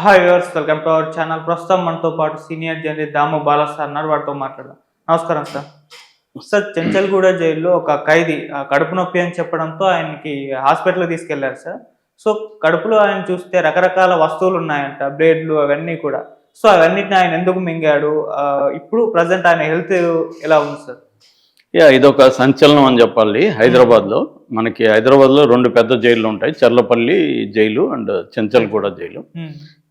Hi viewers welcome to our channel ప్రస్తుతం మనతో పాటు senior journalist Damu Bala sir అన్నారు వారితో మాట్లాడదాం. నమస్కారం సార్. సార్ చెంచల్గూడ జైల్లో ఒక ఖైదీ కడుపు నొప్పి అని చెప్పడంతో ఆయనకి హాస్పిటల్కి తీసుకెళ్ళారు సార్. సో కడుపులో ఆయన చూస్తే రకరకాల వస్తువులు ఉన్నాయంట. బ్లేడ్లు అవన్నీ కూడా. సో అవన్నిటిని ఆయన ఎందుకు మింగాడు? ఇప్పుడు ప్రజెంట్ ఆయన హెల్త్ ఎలా ఉంది సార్? యా ఇదొక సంచలనం అని చెప్పాలి. హైదరాబాద్లో మనకి హైదరాబాద్లో రెండు పెద్ద జైళ్ళు ఉంటాయి. Cherlapalli jail and Chenchalguda jail.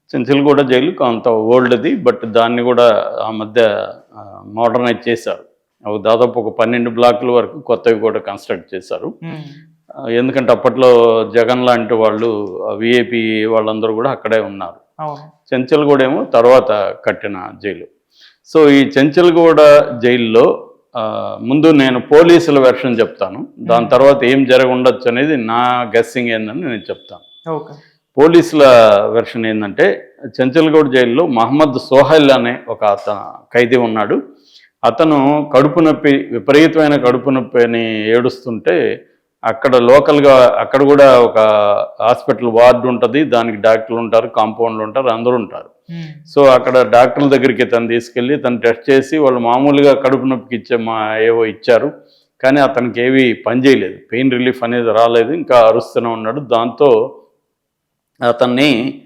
Um, Chenchalguda jail కొంత ఓల్డ్ది బట్ దాన్ని కూడా ఆ మధ్య మోడర్నైజ్ చేశారు. అవి దాదాపు ఒక పన్నెండు బ్లాకుల వరకు కొత్తవి కూడా కన్స్ట్రక్ట్ చేశారు. ఎందుకంటే అప్పట్లో జగన్ లాంటి వాళ్ళు విఐపి వాళ్ళందరూ కూడా అక్కడే ఉన్నారు. చెంచల్గూడ ఏమో తర్వాత కట్టిన జైలు. సో ఈ చెంచల్గూడ జైల్లో ముందు నేను పోలీసుల వెర్షన్ చెప్తాను. దాని తర్వాత ఏం జరగundొచ్చు అనేది నా గెస్సింగ్ ఏందని నేను చెప్తాను. ఓకే. పోలీసుల వెర్షన్ ఏంటంటే చెంచల్గూడ జైల్లో మహమ్మద్ సోహెల్ అనే ఒక అతను ఖైదీ ఉన్నాడు. అతను కడుపు నొప్పి విపరీతమైన కడుపు నొప్పి అని ఏడుస్తుంటే అక్కడ లోకల్గా అక్కడ కూడా ఒక హాస్పిటల్ వార్డు ఉంటుంది దానికి డాక్టర్లు ఉంటారు కాంపౌండ్లు ఉంటారు అందరూ ఉంటారు. సో అక్కడ డాక్టర్ల దగ్గరికి తను తీసుకెళ్ళి తను టెస్ట్ చేసి వాళ్ళు మామూలుగా కడుపు నొప్పికి ఇచ్చే మా ఏవో ఇచ్చారు. కానీ అతనికి ఏవి పనిచేయలేదు పెయిన్ రిలీఫ్ అనేది రాలేదు ఇంకా అరుస్తూనే ఉన్నాడు. దాంతో అతన్ని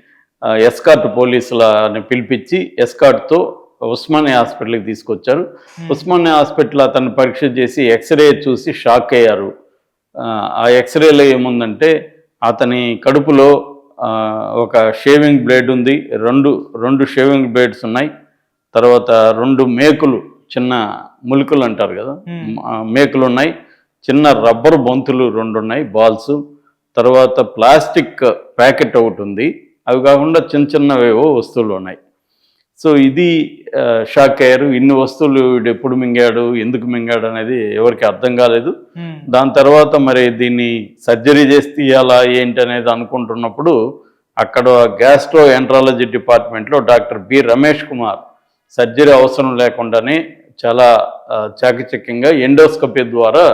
ఎస్కార్ట్ పోలీసులని పిలిపించి ఎస్కార్ట్తో ఉస్మానియా హాస్పిటల్కి తీసుకొచ్చారు. ఉస్మానియా హాస్పిటల్ అతన్ని పరీక్ష చేసి ఎక్స్రే చూసి షాక్ అయ్యారు. ఆ, ఎక్స్రేలో ఏముందంటే అతని కడుపులో ఒక షేవింగ్ బ్లేడ్ ఉంది. రెండు రెండు షేవింగ్ బ్లేడ్స్ ఉన్నాయి. తర్వాత రెండు మేకులు చిన్న ములుకులు అంటారు కదా? Hmm. మేకులు ఉన్నాయి. చిన్న రబ్బర్ బొంతులు రెండు ఉన్నాయి బాల్స్. తర్వాత ప్లాస్టిక్ ప్యాకెట్ ఒకటి ఉంది. అవి కాకుండా చిన్న చిన్నవేవో వస్తువులు ఉన్నాయి. సో ఇది షాక్ అయ్యారు. ఇన్ని వస్తువులు వీడు ఎప్పుడు మింగాడు ఎందుకు మింగాడు అనేది ఎవరికి అర్థం కాలేదు. దాని తర్వాత మరి దీన్ని సర్జరీ చేసి తీయాలా ఏంటి అనేది అనుకుంటున్నప్పుడు అక్కడ గ్యాస్ట్రో ఎంట్రాలజీ డిపార్ట్మెంట్లో doctor B Ramesh Kumar surgery అవసరం లేకుండానే చాలా చాకచక్యంగా ఎండోస్కోపీ ద్వారా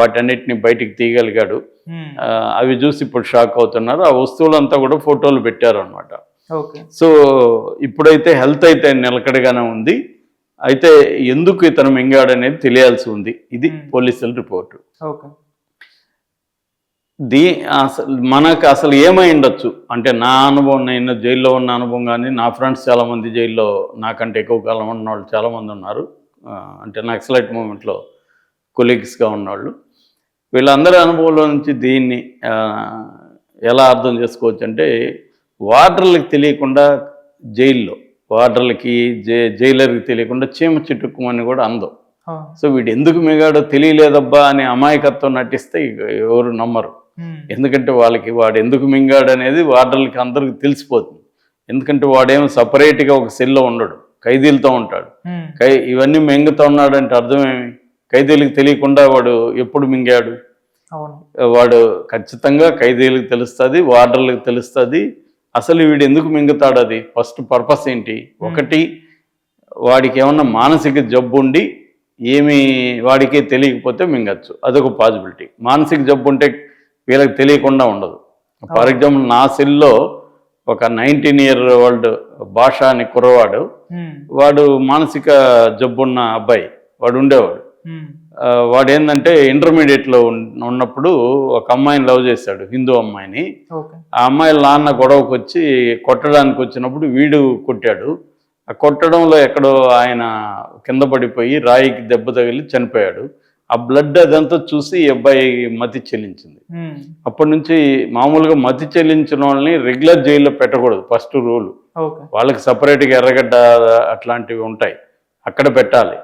వాటన్నిటిని బయటికి తీయగలిగాడు. అవి చూసి ఇప్పుడు షాక్ అవుతున్నారు. ఆ వస్తువులంతా కూడా ఫోటోలు పెట్టారు అనమాట సో ఇప్పుడైతే హెల్త్ అయితే నిలకడగానే ఉంది. అయితే ఎందుకు ఇతను మింగాడు అనేది తెలియాల్సి ఉంది. ఇది. పోలీసుల రిపోర్టు. ఓకే. దీ అసలు మనకు అసలు ఏమై ఉండొచ్చు? అంటే నా అనుభవం నేను జైల్లో ఉన్న అనుభవం కానీ నా ఫ్రెండ్స్ చాలామంది జైల్లో నాకంటే ఎక్కువ కాలం ఉన్న వాళ్ళు చాలామంది ఉన్నారు. అంటే నక్సలైట్ మూమెంట్లో కొలీగ్స్గా ఉన్నవాళ్ళు. వీళ్ళందరి అనుభవంలో నుంచి దీన్ని ఎలా అర్థం చేసుకోవచ్చు అంటే వార్డర్లకు తెలియకుండా జైల్లో వార్డర్లకి జై జైలర్కి తెలియకుండా చీమ చిట్టుకుమని కూడా అందం. సో వీడు ఎందుకు మిగాడో తెలియలేదబ్బా అనే అమాయకత్వం నటిస్తే ఎవరు నమ్మరు. ఎందుకంటే వాళ్ళకి వాడు ఎందుకు మింగాడు అనేది వార్డర్లకి అందరికి తెలిసిపోతుంది. ఎందుకంటే వాడేమో సపరేట్గా ఒక సెల్లో ఉండడు ఖైదీలతో ఉంటాడు. ఖై ఇవన్నీ మింగుతూ ఉన్నాడంటే అర్థమేమి ఖైదీలకు తెలియకుండా వాడు ఎప్పుడు మింగాడు? వాడు ఖచ్చితంగా ఖైదీలకు తెలుస్తుంది వార్డర్లకు తెలుస్తుంది. అసలు వీడు ఎందుకు మింగుతాడు అది? ఫస్ట్ పర్పస్ ఏంటి? ఒకటి వాడికి ఏమన్నా మానసిక జబ్బు ఉండి ఏమి వాడికి తెలియకపోతే మింగచ్చు. అదొక పాసిబిలిటీ మానసిక జబ్బు ఉంటే వీళ్ళకి తెలియకుండా ఉండదు. ఫర్ ఎగ్జాంపుల్ నా సెల్లో ఒక నైన్టీన్ ఇయర్ ఓల్డ్ భాష అని కుర్రవాడు. వాడు మానసిక జబ్బున్న అబ్బాయి. వాడు ఉండేవాడు. వాడు ఏంటంటే ఇంటర్మీడియట్లో ఉన్న- ఉన్నప్పుడు ఒక అమ్మాయిని లవ్ చేశాడు హిందూ అమ్మాయిని. ఆ అమ్మాయి నాన్న గొడవకు వచ్చి కొట్టడానికి వచ్చినప్పుడు వీడు కొట్టాడు. ఆ కొట్టడంలో ఎక్కడో ఆయన కింద పడిపోయి రాయికి దెబ్బ తగిలి చనిపోయాడు. ఆ బ్లడ్ అదంతా చూసి ఈ అబ్బాయి మతి చెల్లించింది. అప్పటి నుంచి మామూలుగా మతి చెల్లించిన వాళ్ళని రెగ్యులర్ జైల్లో పెట్టకూడదు ఫస్ట్ రూల్. వాళ్ళకి సపరేట్గా ఎర్రగడ్డ అట్లాంటివి ఉంటాయి అక్కడ పెట్టాలి.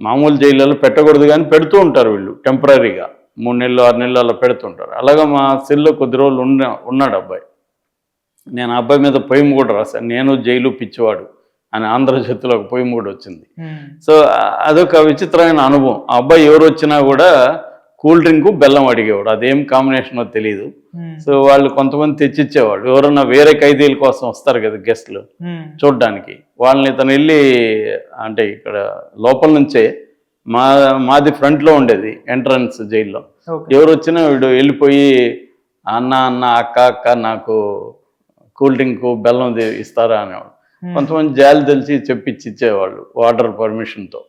మామూలు జైళ్ళలో పెట్టకూడదు కానీ పెడుతూ ఉంటారు వీళ్ళు టెంపరీగా మూడు నెలలు ఆరు నెలలు అలా పెడుతుంటారు. అలాగా మా సెల్లో కొద్ది రోజులు ఉన్న ఉన్నాడు అబ్బాయి. నేను ఆ అబ్బాయి మీద పొయ్యి కూడా రాశాను. నేను జైలు పిచ్చివాడు అని ఆంధ్రజ్యోతిలో ఒక పొయ్యి కూడా వచ్చింది. సో అదొక విచిత్రమైన అనుభవం. ఆ అబ్బాయి ఎవరు వచ్చినా కూడా కూల్ డ్రింక్ బెల్లం అడిగేవాడు. అదేం కాంబినేషనో తెలియదు సో వాళ్ళు కొంతమంది తెచ్చిచ్చేవాళ్ళు. ఎవరన్నా వేరే ఖైదీల కోసం వస్తారు కదా గెస్ట్లు చూడ్డానికి. వాళ్ళని తను వెళ్ళి అంటే ఇక్కడ లోపల నుంచే మా మాది ఫ్రంట్లో ఉండేది ఎంట్రన్స్ జైల్లో. ఎవరు వచ్చినా వీడు వెళ్ళిపోయి అన్న అన్న అక్క అక్క నాకు కూల్ డ్రింక్ బెల్లం ఇస్తారా అనేవాడు. కొంతమంది జాలి తెలిసి చెప్పించి ఇచ్చేవాళ్ళు వాటర్ పర్మిషన్తో.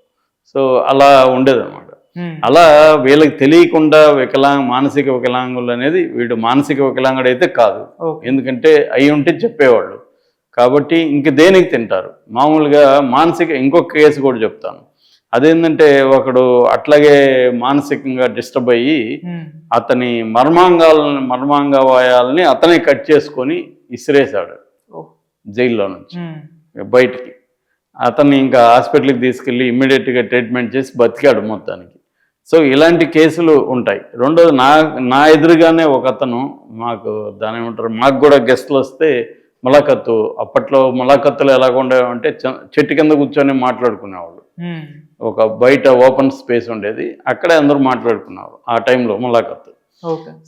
సో అలా ఉండేదన్నమాట. అలా వీళ్ళకి తెలియకుండా వికలాంగ మానసిక వికలాంగులు అనేది వీడు మానసిక వికలాంగుడు అయితే కాదు. ఎందుకంటే అయి ఉంటే చెప్పేవాళ్ళు. కాబట్టి ఇంక దేనికి తింటారు? మామూలుగా మానసిక ఇంకొక కేసు కూడా చెప్తాను. అదేంటంటే ఒకడు అట్లాగే మానసికంగా డిస్టర్బ్ అయ్యి అతని మర్మాంగాలని మర్మాంగవాయాలని అతనే కట్ చేసుకొని ఇసిరేశాడు. జైల్లో నుంచి. బయటికి. అతన్ని ఇంకా హాస్పిటల్కి తీసుకెళ్ళి ఇమ్మీడియట్గా ట్రీట్మెంట్ చేసి బతికాడు మొత్తానికి. సో ఇలాంటి కేసులు ఉంటాయి. రెండోది నా నా ఎదురుగానే ఒక అతను మాకు దాని ఏమంటారు మాకు కూడా గెస్ట్లు వస్తే ములాఖత్తు అప్పట్లో ములాఖత్తులు ఎలాగ ఉండేవంటే చెట్టు కింద కూర్చొని మాట్లాడుకునేవాళ్ళు. ఒక బయట ఓపెన్ స్పేస్ ఉండేది అక్కడే అందరూ మాట్లాడుకున్నారు ఆ టైంలో ములాఖత్తు.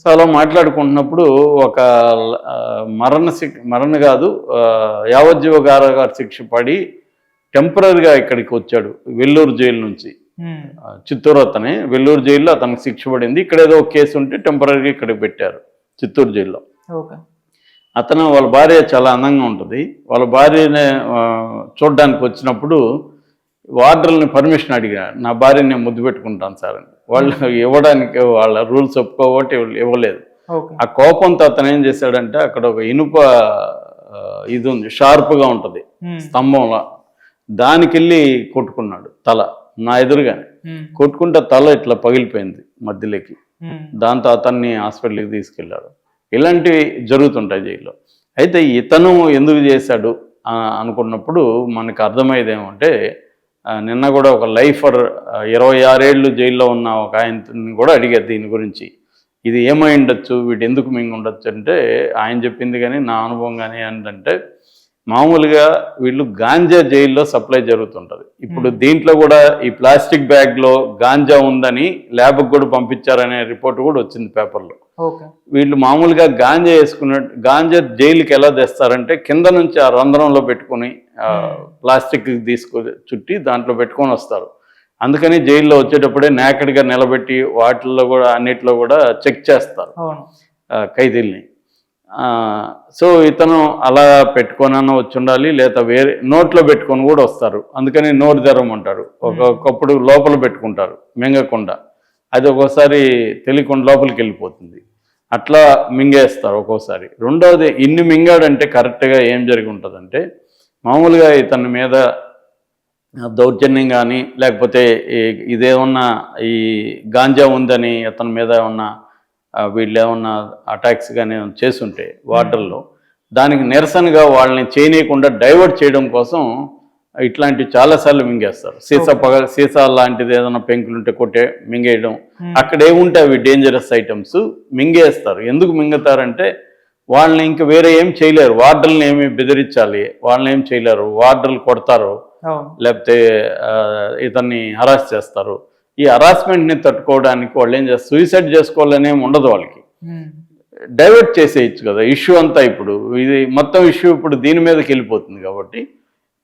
సో అలా మాట్లాడుకుంటున్నప్పుడు ఒక మరణ శిక్ష మరణ కాదు యావజ్జీవ గారు శిక్ష పడి టెంపరీగా ఇక్కడికి వచ్చాడు వెల్లూరు జైలు నుంచి. చిత్తూరు అతనే. వెల్లూరు జైల్లో అతనికి శిక్ష పడింది. ఇక్కడ ఏదో ఒక కేసు ఉంటే టెంపరీగా ఇక్కడికి పెట్టారు చిత్తూరు జైల్లో. అతను వాళ్ళ భార్య చాలా అందంగా ఉంటుంది. వాళ్ళ భార్యని చూడ్డానికి వచ్చినప్పుడు వార్డర్ని పర్మిషన్ అడిగా నా భార్యని నేను ముద్దు పెట్టుకుంటాను సార్ అని. వాళ్ళు ఇవ్వడానికి వాళ్ళ రూల్స్ ఒప్పుకోబట్టి ఇవ్వలేదు. ఆ కోపంతో అతను ఏం చేశాడంటే అక్కడ ఒక ఇనుప ఇది ఉంది షార్ప్గా ఉంటుంది స్తంభంలో. దానికి వెళ్ళి కొట్టుకున్నాడు తల. నా ఎదురుగానే కొట్టుకుంటే తల ఇట్లా పగిలిపోయింది మధ్యలోకి. దాంతో అతన్ని హాస్పిటల్కి తీసుకెళ్ళారు ఇలాంటివి జరుగుతుంటాయి జైల్లో. అయితే ఇతను ఎందుకు చేశాడు అనుకున్నప్పుడు మనకు అర్థమయ్యేది ఏమంటే నిన్న కూడా ఒక లైఫర్ ఇరవై ఆరేళ్ళు జైల్లో ఉన్న ఒక ఆయనని కూడా అడిగారు దీని గురించి. ఇది ఏమై ఉండొచ్చు? వీడు ఎందుకు మింగి ఉండొచ్చు? అంటే ఆయన చెప్పింది కానీ నా అనుభవం కానీ ఏంటంటే మామూలుగా వీళ్ళు గాంజా జైల్లో సప్లై జరుగుతుంటుంది. ఇప్పుడు దీంట్లో కూడా ఈ ప్లాస్టిక్ బ్యాగ్లో గాంజా ఉందని ల్యాబ్కి కూడా పంపించారనే రిపోర్ట్ కూడా వచ్చింది పేపర్లో. వీళ్ళు మామూలుగా గాంజా వేసుకున్న గాంజా జైలుకి ఎలా తెస్తారంటే కింద నుంచి ఆ రంధ్రంలో పెట్టుకొని ప్లాస్టిక్ తీసుకు చుట్టి దాంట్లో పెట్టుకొని వస్తారు. అందుకని జైల్లో వచ్చేటప్పుడే నేకడ్గా నిలబెట్టి వాటిల్లో కూడా అన్నిట్లో కూడా చెక్ చేస్తారు. ఖైదీల్ని. సో ఇతను అలా పెట్టుకొనన్నా వచ్చి ఉండాలి లేదా వేరే నోట్లో పెట్టుకొని కూడా వస్తారు. అందుకని నోరు తెరవమంటారు ఒక్కొక్కప్పుడు లోపల పెట్టుకుంటారు మింగకుండా. అది ఒక్కోసారి తెలియకుండా లోపలికి వెళ్ళిపోతుంది. అట్లా మింగేస్తారు ఒక్కోసారి. రెండవది ఇన్ని మింగాడంటే కరెక్ట్గా ఏం జరిగి ఉంటుందంటే మామూలుగా ఇతని మీద దౌర్జన్యం కానీ లేకపోతే ఇదేమన్నా ఈ గాంజా ఉందని ఇతని మీద ఏమన్నా వీళ్ళు ఏమన్నా అటాక్స్ కానీ చేసుంటే వాటర్లో దానికి నిరసనగా వాళ్ళని చేయనీయకుండా డైవర్ట్ చేయడం కోసం ఇట్లాంటి చాలాసార్లు మింగేస్తారు. సీసా పగ సీసా లాంటిది ఏదైనా పెంకులుంటే కొట్టే మింగేయడం ఉమ్, అక్కడ ఏముంటే అవి డేంజరస్ ఐటమ్స్ మింగేస్తారు. ఎందుకు మింగుతారంటే వాళ్ళని ఇంక వేరే ఏం చేయలేరు. వార్డర్ని ఏమి బెదిరించాలి వాళ్ళని ఏం చేయలేరు. వార్డర్లు కొడతారు లేకపోతే ఇతన్ని హరాస్ చేస్తారు. ఈ హరాస్మెంట్ని తట్టుకోవడానికి వాళ్ళు ఏం చేస్తారు? సూసైడ్ చేసుకోవాలని ఏమి ఉండదు వాళ్ళకి. డైవర్ట్ చేసేయచ్చు కదా. ఇష్యూ అంతా ఇప్పుడు ఇది మొత్తం ఇష్యూ ఇప్పుడు దీని మీదకి వెళ్ళిపోతుంది కాబట్టి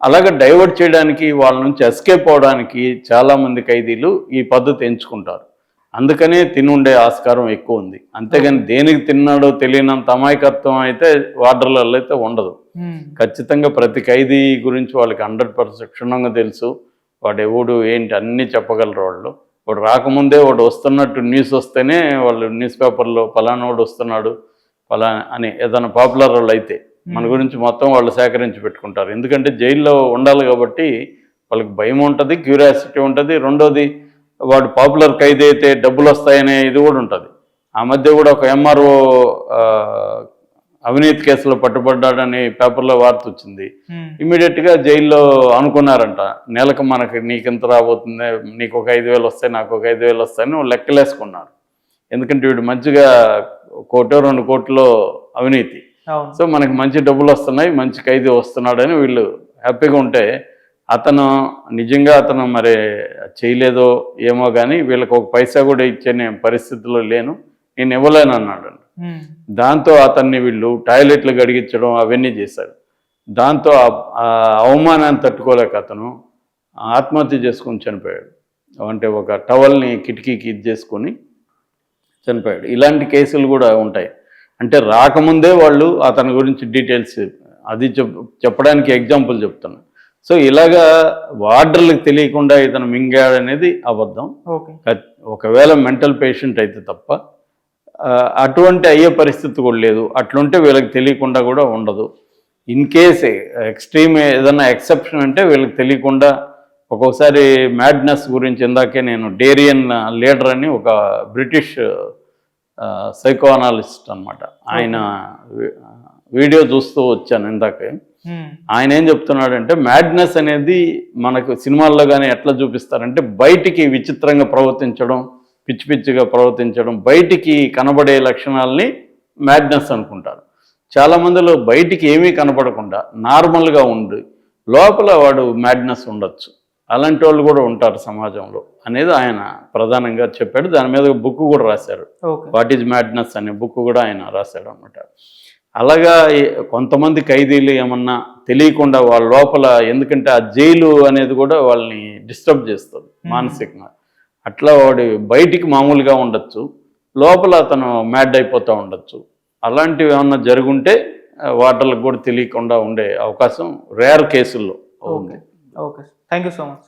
అలాగే డైవర్ట్ చేయడానికి వాళ్ళ నుంచి ఎస్కేప్ అవడానికి చాలామంది ఖైదీలు ఈ పద్ధతి ఎంచుకుంటారు. అందుకనే తినుండే ఆస్కారం ఎక్కువ ఉంది. అంతేగాని దేనికి తిన్నాడో తెలియనంత అమాయకత్వం అయితే వార్డర్లలో అయితే ఉండదు. ఉమ్, ఖచ్చితంగా ప్రతి ఖైదీ గురించి వాళ్ళకి హండ్రెడ్ పర్సెంట్ క్షుణ్ణంగా తెలుసు. వాడు ఎవడు ఏంటి అన్నీ చెప్పగలరు వాళ్ళు. వాడు రాకముందే వాడు వస్తున్నట్టు న్యూస్ వస్తేనే వాళ్ళు న్యూస్ పేపర్లో ఫలానా వాడు వస్తున్నాడు ఫలానా అని ఏదైనా పాపులర్ వాళ్ళు అయితే మన గురించి మొత్తం వాళ్ళు సేకరించి పెట్టుకుంటారు. ఎందుకంటే జైల్లో ఉండాలి కాబట్టి వాళ్ళకి భయం ఉంటుంది క్యూరియాసిటీ ఉంటుంది. రెండోది వాడు పాపులర్ ఖైదీ అయితే డబ్బులు వస్తాయనే ఇది కూడా ఉంటుంది. ఆ మధ్య కూడా ఒక ఎంఆర్ఓ అవినీతి కేసులో పట్టుబడ్డాడని పేపర్లో వార్త వచ్చింది. ఉమ్, ఇమీడియట్గా జైల్లో అనుకున్నారంట. నెలకు మనకి నీకు ఎంత రాబోతుంది? నీకు ఒక ఐదు వేలు వస్తాయి నాకు ఒక ఐదు వేలు వస్తాయని లెక్కలేసుకున్నారు. ఎందుకంటే వీడు మంచిగా కోటో రెండు కోట్లో అవినీతి. అవును. సో మనకి మంచి డబ్బులు వస్తున్నాయి మంచి ఖైదీ వస్తున్నాడని వీళ్ళు హ్యాపీగా ఉంటే అతను నిజంగా అతను మరి చేయలేదో ఏమో కానీ వీళ్ళకి ఒక పైసా కూడా ఇచ్చే నేను పరిస్థితిలో లేను. నేను ఇవ్వలేను అన్నాడు దాంతో అతన్ని వీళ్ళు టాయిలెట్లు గడిగించడం అవన్నీ చేశారు దాంతో అవమానాన్ని తట్టుకోలేక అతను ఆత్మహత్య చేసుకొని చనిపోయాడు. అంటే ఒక టవల్ని కిటికీకి ఇది చేసుకొని చనిపోయాడు. ఇలాంటి కేసులు కూడా ఉంటాయి. అంటే రాకముందే వాళ్ళు అతని గురించి డీటెయిల్స్ అది చెప్ చెప్పడానికి ఎగ్జాంపుల్ చెప్తున్నా. సో ఇలాగా వార్డర్లకు తెలియకుండా ఇతను మింగాడనేది అబద్ధం. ఒకవేళ మెంటల్ పేషెంట్ అయితే తప్ప అటువంటి అయ్యే పరిస్థితి కూడా లేదు. అట్లుంటే వీళ్ళకి తెలియకుండా కూడా ఉండదు. ఇన్ కేస్ ఎక్స్ట్రీమ్ ఏదైనా ఎక్సెప్షన్ అంటే వీళ్ళకి తెలియకుండా ఒక్కొక్కసారి మ్యాడ్నెస్ గురించి ఇందాకే నేను డేరియన్ లీడర్ అని ఒక బ్రిటిష్ సైకో అనాలిస్ట్ అనమాట ఆయన వీడియో చూస్తూ వచ్చాను ఇందాకే. ఆయన ఏం చెప్తున్నాడంటే మ్యాడ్నెస్ అనేది మనకు సినిమాల్లో కానీ ఎట్లా చూపిస్తారంటే బయటికి విచిత్రంగా ప్రవర్తించడం పిచ్చి పిచ్చిగా ప్రవర్తించడం బయటికి కనబడే లక్షణాలని మ్యాడ్నెస్ అనుకుంటారు. చాలా మందిలో బయటికి ఏమీ కనపడకుండా నార్మల్గా ఉండి లోపల వాడు మ్యాడ్నెస్ ఉండొచ్చు. అలాంటి వాళ్ళు కూడా ఉంటారు సమాజంలో అనేది ఆయన ప్రధానంగా చెప్పాడు. దాని మీద బుక్ కూడా రాశారు. వాట్ ఈజ్ మ్యాడ్నెస్ అనే బుక్ కూడా ఆయన రాశాడు అనమాట అలాగా కొంతమంది ఖైదీలు ఏమన్నా తెలియకుండా వాళ్ళ లోపల ఎందుకంటే ఆ జైలు అనేది కూడా వాళ్ళని డిస్టర్బ్ చేస్తుంది మానసికంగా. అట్లా వాడి బయటికి మామూలుగా ఉండొచ్చు లోపల అతను మ్యాడ్ అయిపోతూ ఉండొచ్చు. అలాంటివి ఏమన్నా జరుగుంటే వాటర్లకు కూడా తెలియకుండా ఉండే అవకాశం రేర్ కేసుల్లో ఉంది. Okay. Okay thank you so much.